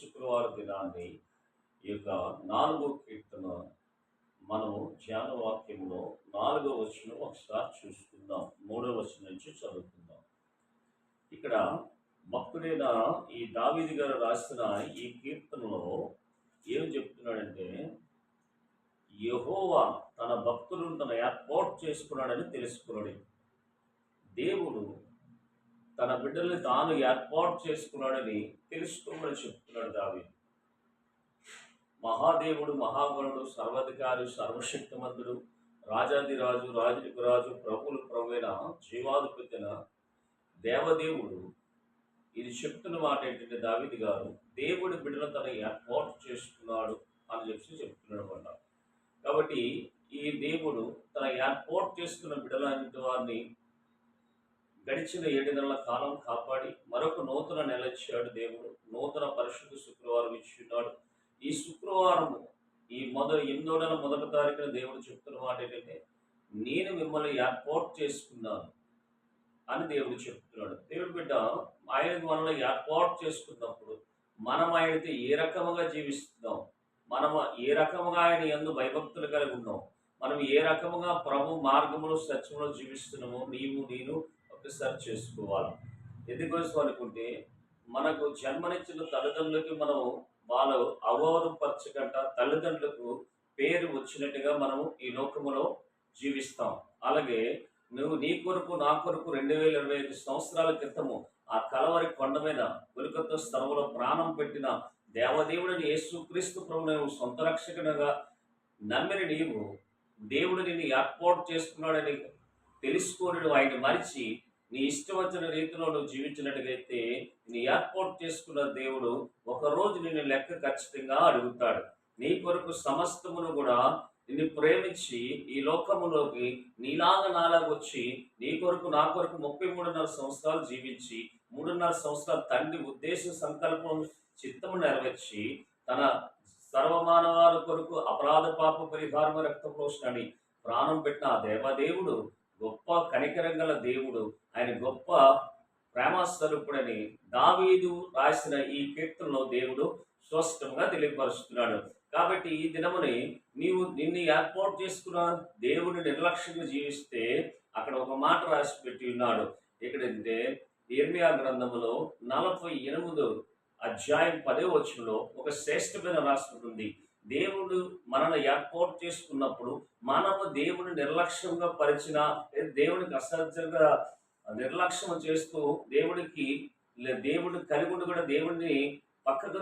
శుక్రవారం దినాన్ని ఈ యొక్క నాలుగో కీర్తన మనము ధ్యాన వాక్యంలో నాలుగో వచనం ఒకసారి చూసుకుందాం మూడో వచనం నుంచి చదువుకుందాం. ఇక్కడ భక్తుడైన ఈ దావీది గారు రాసిన ఈ కీర్తనలో ఏం చెప్తున్నాడంటే యహోవా తన భక్తులను తన ఏర్పాటు చేసుకున్నాడని తెలుసుకున్నాడు. దేవుడు తన బిడ్డల్ని తాను ఏర్పాటు చేసుకున్నాడని తెలుసుకోమని చెప్తున్నాడు దావి మహాదేవుడు మహాగణుడు సర్వాధికారి సర్వశక్తిమంతుడు రాజాదిరాజు రాజులకు రాజు ప్రభులు ప్రభువైన జీవాధిపతిన దేవదేవుడు ఇది చెప్తున్న మాట ఏంటంటే దావిది గారు దేవుడి బిడ్డను తన ఏర్పాటు చేసుకున్నాడు అని చెప్పి చెప్తున్నాడు అన్నమాట. కాబట్టి ఈ దేవుడు తన ఏర్పాటు చేసుకున్న బిడ్డలాంటి వారిని గడిచిన ఏడు నెలల కాలం కాపాడి మరొక నూతన నెల ఇచ్చాడు దేవుడు. నూతన పరిశుద్ధ శుక్రవారం ఇచ్చున్నాడు ఈ శుక్రవారం ఈ మొదటి ఎనిమిదో నెల మొదటి తారీఖున దేవుడు చెప్తున్న మాట ఏంటంటే నేను మిమ్మల్ని ఏర్పాటు చేసుకున్నాను అని దేవుడు చెప్తున్నాడు. దేవుడు బిడ్డ ఆయన మనల్ని ఏర్పాటు చేసుకున్నప్పుడు మనం ఆయనతో ఏ రకముగా జీవిస్తున్నాం? మనం ఏ రకముగా ఆయన ఎందు భయభక్తులు కలిగి ఉన్నాం? మనం ఏ రకముగా ప్రభు మార్గంలో సత్యంలో జీవిస్తున్నామో నీవు నేను ఒకసారి చేసుకోవాలి. ఎందుకోసం అనుకుంటే మనకు జన్మనిచ్చిన తల్లిదండ్రులకి మనము వాళ్ళు అవమానపరచకుండా తల్లిదండ్రులకు పేరు వచ్చినట్టుగా మనము ఈ లోకములో జీవిస్తాం. అలాగే నువ్వు నీ కొరకు నా కొరకు రెండు వేల ఇరవై ఐదు సంవత్సరాల క్రితము ఆ కలవరి కొండ మీద వెలుకతో స్థలంలో ప్రాణం పెట్టిన దేవదేవుడిని యేసుక్రీస్తు ప్రభు నువ్వు సొంత రక్షకునిగా నమ్మిన నీవు దేవుడు నిన్ను ఏర్పాటు చేసుకున్నాడని తెలుసుకోని ఆయన మరిచి నీ ఇష్టం వచ్చిన రీతిలో నువ్వు జీవించినట్టుగైతే నీ ఏర్పాటు చేసుకున్న దేవుడు ఒకరోజు నిన్ను లెక్క ఖచ్చితంగా అడుగుతాడు. నీ కొరకు సమస్తమును కూడా నిన్ను ప్రేమించి ఈ లోకములోకి నీలాగా నాలాగా వచ్చి నీ కొరకు నా కొరకు ముప్పై మూడున్నర సంవత్సరాలు జీవించి మూడున్నర సంవత్సరాలు తండ్రి ఉద్దేశ సంకల్పం చిత్తము నెరవేర్చి తన సర్వమానవాల కొరకు అపరాధ పాప పరిహారం రక్త పోషణని ప్రాణం పెట్టిన ఆ దేవదేవుడు గొప్ప కనికరంగల దేవుడు ఆయన గొప్ప ప్రేమస్వరూపుడని దావీదు రాసిన ఈ కీర్తనలో దేవుడు స్పష్టంగా తెలియపరుస్తున్నాడు. కాబట్టి ఈ దినముని నీవు నిన్ను ఏర్పాటు చేసుకున్న దేవుని నిర్లక్ష్యంగా జీవిస్తే అక్కడ ఒక మాట రాసి పెట్టి ఉన్నాడు. ఎక్కడంటే ఇర్మియా గ్రంథములో నలభై ఎనిమిదో అధ్యాయం పదే వచ్చంలో ఒక శ్రేష్టమైన రాష్ట్రం ఉంది దేవుడు మనల్ని ఏర్పాటు చేసుకున్నప్పుడు మనము దేవుని నిర్లక్ష్యంగా పరిచిన దేవునికి అసహ్యంగా నిర్లక్ష్యం చేస్తూ దేవుడికి దేవుడు కలిగి కూడా దేవుడిని పక్కకు